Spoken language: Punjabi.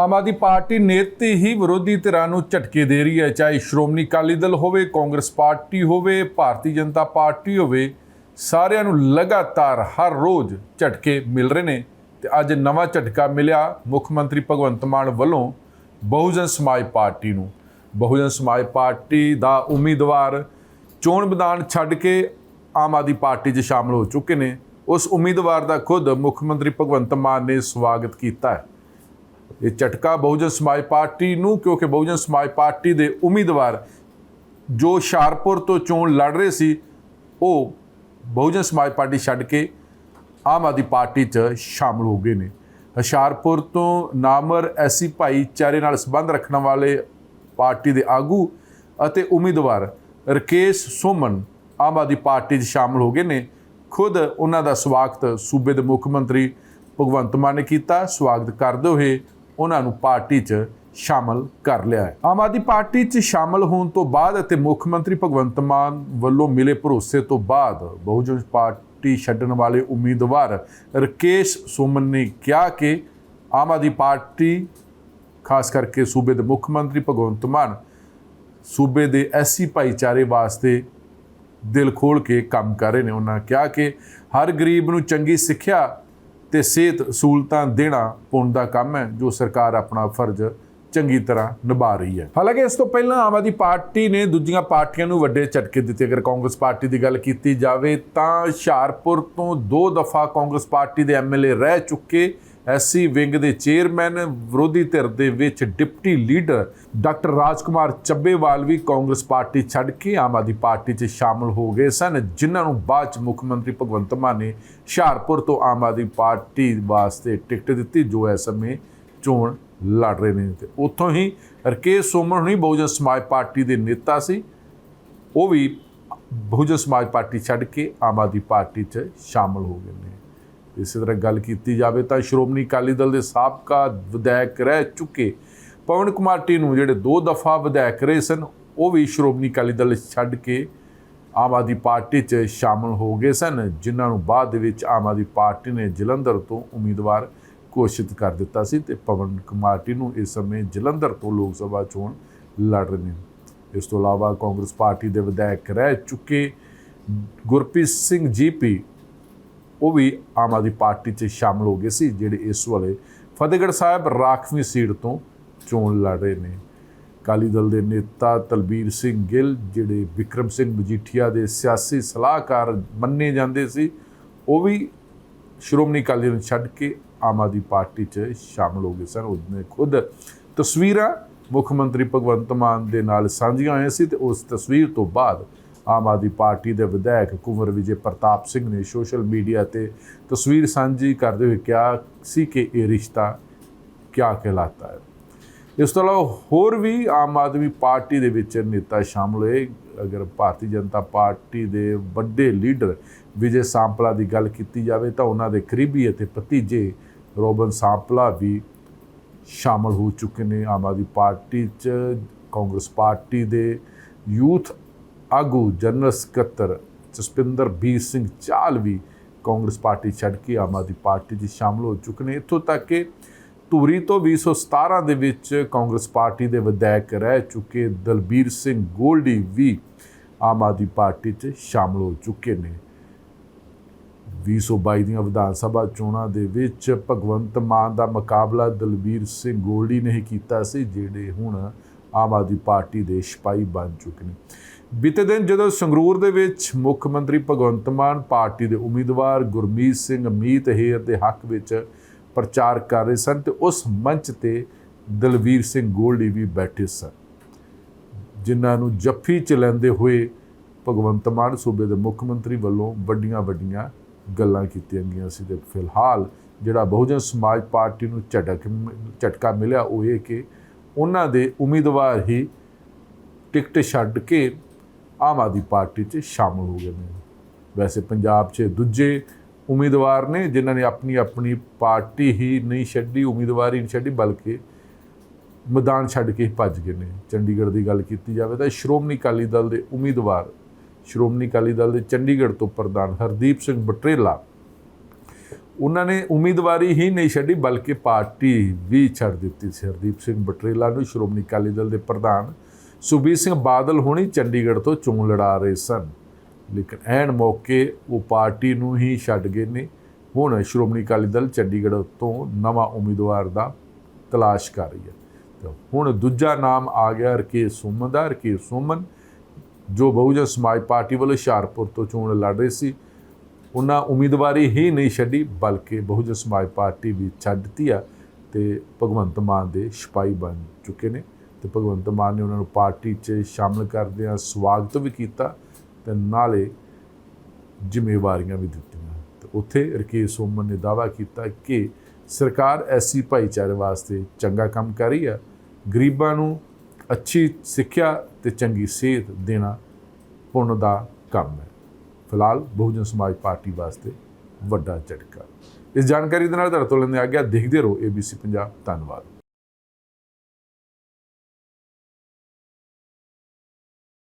ਆਮ ਆਦਮੀ ਪਾਰਟੀ ਨੇਤੀ ਹੀ ਵਿਰੋਧੀ ਧਿਰਾਂ ਨੂੰ ਝਟਕੇ ਦੇ ਰਹੀ ਹੈ। ਚਾਹੇ ਸ਼੍ਰੋਮਣੀ ਅਕਾਲੀ ਦਲ ਹੋਵੇ, ਕਾਂਗਰਸ ਪਾਰਟੀ ਹੋਵੇ, ਭਾਰਤੀ ਜਨਤਾ ਪਾਰਟੀ ਹੋਵੇ, ਸਾਰਿਆਂ ਨੂੰ ਲਗਾਤਾਰ ਹਰ ਰੋਜ਼ ਝਟਕੇ ਮਿਲ ਰਹੇ ਨੇ ਤੇ ਅੱਜ ਨਵਾਂ ਝਟਕਾ ਮਿਲਿਆ ਮੁੱਖ ਮੰਤਰੀ ਭਗਵੰਤ ਮਾਨ ਵੱਲੋਂ ਬਹੁਜਨ ਸਮਾਜ ਪਾਰਟੀ ਨੂੰ। ਬਹੁਜਨ ਸਮਾਜ ਪਾਰਟੀ ਦਾ ਉਮੀਦਵਾਰ ਚੋਣ ਮੈਦਾਨ ਛੱਡ ਕੇ ਆਮ ਆਦਮੀ ਪਾਰਟੀ 'ਚ ਸ਼ਾਮਲ ਹੋ ਚੁੱਕੇ ਨੇ। ਉਸ ਉਮੀਦਵਾਰ ਦਾ ਖੁਦ ਮੁੱਖ ਮੰਤਰੀ ਭਗਵੰਤ ਮਾਨ ਨੇ ਸਵਾਗਤ ਕੀਤਾ ਹੈ। ਇਹ ਝਟਕਾ ਬਹੁਜਨ ਸਮਾਜ ਪਾਰਟੀ ਨੂੰ, ਕਿਉਂਕਿ ਬਹੁਜਨ ਸਮਾਜ ਪਾਰਟੀ ਦੇ ਉਮੀਦਵਾਰ ਜੋ ਹੁਸ਼ਿਆਰਪੁਰ ਤੋਂ ਚੋਣ ਲੜ ਰਹੇ ਸੀ, ਉਹ ਬਹੁਜਨ ਸਮਾਜ ਪਾਰਟੀ ਛੱਡ ਕੇ ਆਮ ਆਦਮੀ ਪਾਰਟੀ 'ਚ ਸ਼ਾਮਲ ਹੋ ਗਏ ਨੇ। ਹੁਸ਼ਿਆਰਪੁਰ ਤੋਂ ਨਾਮਰ ਐਸੀ ਭਾਈਚਾਰੇ ਨਾਲ ਸੰਬੰਧ ਰੱਖਣ ਵਾਲੇ ਪਾਰਟੀ ਦੇ ਆਗੂ ਅਤੇ ਉਮੀਦਵਾਰ ਰਕੇਸ਼ ਸੋਮਨ ਆਮ ਆਦਮੀ ਪਾਰਟੀ 'ਚ ਸ਼ਾਮਲ ਹੋ ਗਏ ਨੇ। ਖੁਦ ਉਹਨਾਂ ਦਾ ਸਵਾਗਤ ਸੂਬੇ ਦੇ ਮੁੱਖ ਮੰਤਰੀ ਭਗਵੰਤ ਮਾਨ ਨੇ ਕੀਤਾ। ਸਵਾਗਤ ਕਰਦੇ ਹੋਏ ਉਹਨਾਂ ਨੂੰ ਪਾਰਟੀ 'ਚ ਸ਼ਾਮਲ ਕਰ ਲਿਆ ਹੈ। ਆਮ ਆਦਮੀ ਪਾਰਟੀ 'ਚ ਸ਼ਾਮਲ ਹੋਣ ਤੋਂ ਬਾਅਦ ਅਤੇ ਮੁੱਖ ਮੰਤਰੀ ਭਗਵੰਤ ਮਾਨ ਵੱਲੋਂ ਮਿਲੇ ਭਰੋਸੇ ਤੋਂ ਬਾਅਦ ਬਹੁਜਨ ਪਾਰਟੀ ਛੱਡਣ ਵਾਲੇ ਉਮੀਦਵਾਰ ਰਕੇਸ਼ ਸੋਮਨ ਨੇ ਕਿਹਾ ਕਿ ਆਮ ਆਦਮੀ ਪਾਰਟੀ, ਖਾਸ ਕਰਕੇ ਸੂਬੇ ਦੇ ਮੁੱਖ ਮੰਤਰੀ ਭਗਵੰਤ ਮਾਨ, ਸੂਬੇ ਦੇ ਐਸੀ ਭਾਈਚਾਰੇ ਵਾਸਤੇ ਦਿਲ ਖੋਲ ਕੇ ਕੰਮ ਕਰ ਰਹੇ ਨੇ। ਉਹਨਾਂ ਕਿਹਾ ਕਿ ਹਰ ਗਰੀਬ ਨੂੰ ਚੰਗੀ ਸਿੱਖਿਆ ਤੇ ਸਿਹਤ ਸਹੂਲਤਾਂ ਦੇਣਾ ਪੁੰਨ ਦਾ ਕੰਮ ਹੈ, ਜੋ ਸਰਕਾਰ ਆਪਣਾ ਫਰਜ਼ ਚੰਗੀ ਤਰ੍ਹਾਂ ਨਿਭਾ ਰਹੀ ਹੈ। ਹਾਲਾਂਕਿ ਇਸ ਤੋਂ ਪਹਿਲਾਂ ਆਮ ਆਦਮੀ ਪਾਰਟੀ ਨੇ ਦੂਜੀਆਂ ਪਾਰਟੀਆਂ ਨੂੰ ਵੱਡੇ ਝਟਕੇ ਦਿੱਤੇ। ਅਗਰ ਕਾਂਗਰਸ ਪਾਰਟੀ ਦੀ ਗੱਲ ਕੀਤੀ ਜਾਵੇ ਤਾਂ ਹੁਸ਼ਿਆਰਪੁਰ ਤੋਂ ਦੋ ਦਫਾ ਕਾਂਗਰਸ ਪਾਰਟੀ ਦੇ ਐਮਐਲਏ ਰਹਿ ਚੁੱਕੇ। ਐਸਸੀ ਵਿੰਗ ਦੇ ਚੇਅਰਮੈਨ ਵਿਰੋਧੀ ਧਿਰ ਦੇ ਵਿੱਚ deputy leader doctor Rajkumar Chabbewal ਵੀ ਕਾਂਗਰਸ ਪਾਰਟੀ ਛੱਡ ਕੇ ਆਮ ਆਦਮੀ ਪਾਰਟੀ 'ਚ ਸ਼ਾਮਲ ਹੋ ਗਏ ਸਨ, ਜਿਨ੍ਹਾਂ ਨੂੰ ਬਾਅਦ 'ਚ ਮੁੱਖ ਮੰਤਰੀ ਭਗਵੰਤ ਮਾਨ ਨੇ ਹੁਸ਼ਿਆਰਪੁਰ ਤੋਂ ਆਮ ਆਦਮੀ ਪਾਰਟੀ ਵਾਸਤੇ ਟਿਕਟ ਦਿੱਤੀ, ਜੋ ਇਸ ਸਮੇਂ ਚੋਣ ਲੜ ਰਹੇ ਨੇ। ਤੇ ਉੱਥੋਂ ਹੀ ਰਕੇਸ਼ ਸੋਮਨ ਹੁਣੀ ਬਹੁਜਨ ਸਮਾਜ ਪਾਰਟੀ ਦੇ ਨੇਤਾ ਸੀ। ਉਹ ਵੀ ਬਹੁਜਨ ਸਮਾਜ ਪਾਰਟੀ ਛੱਡ ਕੇ ਆਮ ਆਦਮੀ ਪਾਰਟੀ 'ਚ ਸ਼ਾਮਲ ਹੋ ਗਏ ਨੇ। ਇਸੇ ਤਰ੍ਹਾਂ ਗੱਲ ਕੀਤੀ ਜਾਵੇ ਤਾਂ ਸ਼੍ਰੋਮਣੀ ਅਕਾਲੀ ਦਲ ਦੇ ਸਾਬਕਾ ਵਿਧਾਇਕ ਰਹਿ ਚੁੱਕੇ ਪਵਨ ਕੁਮਾਰ ਟੀਨੂ ਜਿਹੜੇ ਦੋ ਦਫਾ ਵਿਧਾਇਕ ਰਹੇ ਸਨ, ਉਹ ਵੀ ਸ਼੍ਰੋਮਣੀ ਅਕਾਲੀ ਦਲ ਛੱਡ ਕੇ ਆਮ ਆਦਮੀ ਪਾਰਟੀ 'ਚ ਸ਼ਾਮਲ ਹੋ ਗਏ ਸਨ, ਜਿਨ੍ਹਾਂ ਨੂੰ ਬਾਅਦ ਦੇ ਵਿੱਚ ਆਮ ਆਦਮੀ ਪਾਰਟੀ ਨੇ ਜਲੰਧਰ ਤੋਂ ਉਮੀਦਵਾਰ ਘੋਸ਼ਿਤ ਕਰ ਦਿੱਤਾ ਸੀ ਤੇ ਪਵਨ ਕੁਮਾਰ ਟੀਨੂ ਇਸ ਸਮੇਂ ਜਲੰਧਰ ਤੋਂ ਲੋਕ ਸਭਾ ਚੋਣ ਲੜ ਰਹੇ ਨੇ। ਇਸ ਤੋਂ ਇਲਾਵਾ ਕਾਂਗਰਸ ਪਾਰਟੀ ਦੇ ਵਿਧਾਇਕ ਰਹਿ ਚੁੱਕੇ ਗੁਰਪ੍ਰੀਤ ਸਿੰਘ ਜੀਪੀ ਉਹ ਵੀ ਆਮ ਆਦਮੀ ਪਾਰਟੀ 'ਚ ਸ਼ਾਮਲ ਹੋ ਗਏ ਸੀ, ਜਿਹੜੇ ਇਸ ਵੇਲੇ ਫਤਿਹਗੜ੍ਹ ਸਾਹਿਬ ਰਾਖਵੀਂ ਸੀਟ ਤੋਂ ਚੋਣ ਲੜ ਰਹੇ ਨੇ। ਅਕਾਲੀ ਦਲ ਦੇ ਨੇਤਾ ਤਲਬੀਰ ਸਿੰਘ ਗਿੱਲ, ਜਿਹੜੇ ਵਿਕਰਮ ਸਿੰਘ ਮਜੀਠੀਆ ਦੇ ਸਿਆਸੀ ਸਲਾਹਕਾਰ ਮੰਨੇ ਜਾਂਦੇ ਸੀ, ਉਹ ਵੀ ਸ਼੍ਰੋਮਣੀ ਅਕਾਲੀ ਦਲ ਛੱਡ ਕੇ ਆਮ ਆਦਮੀ ਪਾਰਟੀ 'ਚ ਸ਼ਾਮਲ ਹੋ ਗਏ ਸਨ। ਉਹਨੇ ਖੁਦ ਤਸਵੀਰਾਂ ਮੁੱਖ ਮੰਤਰੀ ਭਗਵੰਤ ਮਾਨ ਦੇ ਨਾਲ ਸਾਂਝੀਆਂ ਹੋਈਆਂ ਸੀ ਤੇ ਉਸ ਤਸਵੀਰ ਤੋਂ ਬਾਅਦ ਆਮ ਆਦਮੀ ਪਾਰਟੀ ਦੇ ਵਿਧਾਇਕ ਕੁੰਵਰ ਵਿਜੇ ਪ੍ਰਤਾਪ ਸਿੰਘ ਨੇ ਸੋਸ਼ਲ ਮੀਡੀਆ ਤੇ ਤਸਵੀਰ ਸਾਂਝੀ ਕਰਦੇ ਹੋਏ ਕਿਹਾ ਸੀ ਕਿ ਇਹ ਰਿਸ਼ਤਾ ਕਿਆ ਕਹਿਲਾਤਾ ਹੈ। ਇਸ ਤੋਂ ਇਲਾਵਾ ਹੋਰ ਵੀ ਆਮ ਆਦਮੀ ਪਾਰਟੀ ਦੇ ਵਿੱਚ ਨੇਤਾ ਸ਼ਾਮਲ ਹੋਏ। ਅਗਰ ਭਾਰਤੀ ਜਨਤਾ ਪਾਰਟੀ ਦੇ ਵੱਡੇ ਲੀਡਰ ਵਿਜੇ ਸਾਂਪਲਾ ਦੀ ਗੱਲ ਕੀਤੀ ਜਾਵੇ ਤਾਂ ਉਹਨਾਂ ਦੇ ਕਰੀਬੀ ਅਤੇ ਭਤੀਜੇ ਰੋਬਨ ਸਾਂਪਲਾ ਵੀ ਸ਼ਾਮਲ ਹੋ ਚੁੱਕੇ ਨੇ। ਆਮ ਆਦਮੀ ਪਾਰਟੀ 'ਚ ਕਾਂਗਰਸ ਪਾਰਟੀ ਦੇ ਯੂਥ ਆਗੂ ਜਨਰਲ ਸਕੱਤਰ ਜਸਪਿੰਦਰ ਬੀਰ ਸਿੰਘ ਚਾਲ ਵੀ ਕਾਂਗਰਸ ਪਾਰਟੀ ਛੱਡ ਕੇ ਆਮ ਆਦਮੀ ਪਾਰਟੀ 'ਚ ਸ਼ਾਮਲ ਹੋ ਚੁੱਕੇ ਨੇ ਇੱਥੋਂ ਤੱਕ ਕਿ ਧੂਰੀ ਤੋਂ 2017 ਦੇ ਵਿੱਚ ਕਾਂਗਰਸ ਪਾਰਟੀ ਦੇ ਵਿਧਾਇਕ ਰਹਿ ਚੁੱਕੇ ਦਲਬੀਰ ਸਿੰਘ ਗੋਲਡੀ ਵੀ ਆਮ ਆਦਮੀ ਪਾਰਟੀ 'ਚ ਸ਼ਾਮਲ ਹੋ ਚੁੱਕੇ ਨੇ 2022 ਦੀਆਂ ਵਿਧਾਨ ਸਭਾ ਚੋਣਾਂ ਦੇ ਵਿੱਚ ਭਗਵੰਤ ਮਾਨ ਦਾ ਮੁਕਾਬਲਾ ਦਲਬੀਰ ਸਿੰਘ ਗੋਲਡੀ ਨੇ ਹੀ ਕੀਤਾ ਸੀ ਜਿਹੜੇ ਹੁਣ ਆਮ ਆਦਮੀ ਪਾਰਟੀ ਦੇ ਸਿਪਾਹੀ ਬਣ ਚੁੱਕੇ ਨੇ ਬੀਤੇ ਦਿਨ ਜਦੋਂ ਸੰਗਰੂਰ ਦੇ ਵਿੱਚ ਮੁੱਖ ਮੰਤਰੀ ਭਗਵੰਤ ਮਾਨ ਪਾਰਟੀ ਦੇ ਉਮੀਦਵਾਰ ਗੁਰਮੀਤ ਸਿੰਘ ਮੀਤ ਹੇਰ ਦੇ ਹੱਕ ਵਿੱਚ ਪ੍ਰਚਾਰ ਕਰ ਰਹੇ ਸਨ ਤੇ ਉਸ ਮੰਚ ਤੇ ਦਲਵੀਰ ਸਿੰਘ ਗੋਲਡੀ ਵੀ ਬੈਠੇ ਸਨ, ਜਿਨ੍ਹਾਂ ਨੂੰ ਜੱਫੀ ਚ ਲੈਂਦੇ ਹੋਏ ਭਗਵੰਤ ਮਾਨ ਸੂਬੇ ਦੇ ਮੁੱਖ ਮੰਤਰੀ ਵੱਲੋਂ ਵੱਡੀਆਂ ਵੱਡੀਆਂ ਗੱਲਾਂ ਕੀਤੀਆਂ ਗਈਆਂ ਸੀ ਤੇ ਫਿਲਹਾਲ ਜਿਹੜਾ ਬਹੁਜਨ ਸਮਾਜ ਪਾਰਟੀ ਨੂੰ ਝਟਕ ਝਟਕਾ ਮਿਲਿਆ ਉਹ ਇਹ ਕਿ ਉਹਨਾਂ ਦੇ ਉਮੀਦਵਾਰ ਹੀ ਟਿਕਟ ਛੱਡ ਕੇ ਆਮ ਆਦਮੀ ਪਾਰਟੀ 'ਚ ਸ਼ਾਮਲ ਹੋ ਗਏ ਨੇ। ਵੈਸੇ ਪੰਜਾਬ 'ਚ ਦੂਜੇ ਉਮੀਦਵਾਰ ਨੇ ਜਿਨ੍ਹਾਂ ਨੇ ਆਪਣੀ ਆਪਣੀ ਪਾਰਟੀ ਹੀ ਨਹੀਂ ਛੱਡੀ, ਉਮੀਦਵਾਰੀ ਨਹੀਂ ਛੱਡੀ, ਬਲਕਿ ਮੈਦਾਨ ਛੱਡ ਕੇ ਭੱਜ ਗਏ ਨੇ। ਚੰਡੀਗੜ੍ਹ ਦੀ ਗੱਲ ਕੀਤੀ ਜਾਵੇ ਤਾਂ ਸ਼੍ਰੋਮਣੀ ਅਕਾਲੀ ਦਲ ਦੇ ਉਮੀਦਵਾਰ, ਸ਼੍ਰੋਮਣੀ ਅਕਾਲੀ ਦਲ ਦੇ ਚੰਡੀਗੜ੍ਹ ਤੋਂ ਪ੍ਰਧਾਨ ਹਰਦੀਪ ਸਿੰਘ ਬਟਰੇਲਾ ਉਹਨਾਂ ਨੇ ਉਮੀਦਵਾਰੀ ਹੀ ਨਹੀਂ ਛੱਡੀ, ਬਲਕਿ ਪਾਰਟੀ ਵੀ ਛੱਡ ਦਿੱਤੀ ਸੀ। ਹਰਦੀਪ ਸਿੰਘ ਬਟਰੇਲਾ ਨੂੰ ਸ਼੍ਰੋਮਣੀ ਅਕਾਲੀ ਦਲ ਦੇ ਪ੍ਰਧਾਨ ਸੁਬੀਰ ਸਿੰਘ ਬਾਦਲ ਹੁਣੀ ਚੰਡੀਗੜ੍ਹ ਤੋਂ ਚੋਣ ਲੜਾ ਰਹੇ ਸਨ। ਲੇਕਿਨ ਐਨ ਮੌਕੇ ਉਹ ਪਾਰਟੀ ਨੂੰ ਹੀ ਛੱਡ ਗਏ ਨੇ। ਹੁਣ ਸ਼੍ਰੋਮਣੀ ਅਕਾਲੀ ਦਲ ਚੰਡੀਗੜ੍ਹ ਤੋਂ ਨਵਾਂ ਉਮੀਦਵਾਰ ਦਾ ਤਲਾਸ਼ ਕਰ ਰਹੀ ਹੈ। ਤਾਂ ਹੁਣ ਦੂਜਾ ਨਾਮ ਆ ਗਿਆ ਰਕੇਸ਼ ਸੁਮਨ ਦਾ। ਰਕੇਸ਼ ਸੁਮਨ ਜੋ ਬਹੁਜਨ ਸਮਾਜ ਪਾਰਟੀ ਵੱਲੋਂ ਹੁਸ਼ਿਆਰਪੁਰ ਤੋਂ ਚੋਣ ਲੜ ਰਹੇ ਸੀ। ਉਹਨਾਂ ਉਮੀਦਵਾਰੀ ਹੀ ਨਹੀਂ ਛੱਡੀ, ਬਲਕਿ ਬਹੁਜਨ ਸਮਾਜ ਪਾਰਟੀ ਵੀ ਛੱਡ ਦਿੱਤੀ ਆ ਤੇ ਭਗਵੰਤ ਮਾਨ ਦੇ ਸਿਪਾਹੀ ਬਣ ਚੁੱਕੇ ਨੇ। ਤੇ ਭਗਵੰਤ ਮਾਨ ਨੇ ਉਹਨਾਂ ਨੂੰ ਪਾਰਟੀ 'ਚ ਸ਼ਾਮਲ ਕਰਦਿਆਂ ਸਵਾਗਤ ਵੀ ਕੀਤਾ ਤੇ ਨਾਲੇ ਜ਼ਿੰਮੇਵਾਰੀਆਂ ਵੀ ਦਿੱਤੀਆਂ। ਤੇ ਉੱਥੇ ਰਕੇਸ਼ ਸੋਮਨ ਨੇ ਦਾਅਵਾ ਕੀਤਾ ਕਿ ਸਰਕਾਰ ਐਸੀ ਭਾਈਚਾਰੇ ਵਾਸਤੇ ਚੰਗਾ ਕੰਮ ਕਰ ਰਹੀ ਹੈ ਗਰੀਬਾਂ ਨੂੰ ਅੱਛੀ ਸਿੱਖਿਆ ਤੇ ਚੰਗੀ ਸਿਹਤ ਦੇਣਾ ਪੁੰਨ ਦਾ ਕੰਮ ਹੈ। ਫਿਲਹਾਲ ਬਹੁਜਨ ਸਮਾਜ ਪਾਰਟੀ ਵਾਸਤੇ ਵੱਡਾ ਝਟਕਾ। ਇਸ ਜਾਣਕਾਰੀ ਦੇ ਨਾਲ ਤੁਹਾਡੇ ਤੋਂ ਲੈਂਦੇ ਆ ਗਿਆ, ਦੇਖਦੇ ਰਹੋ ABC ਪੰਜਾਬ ਧੰਨਵਾਦ।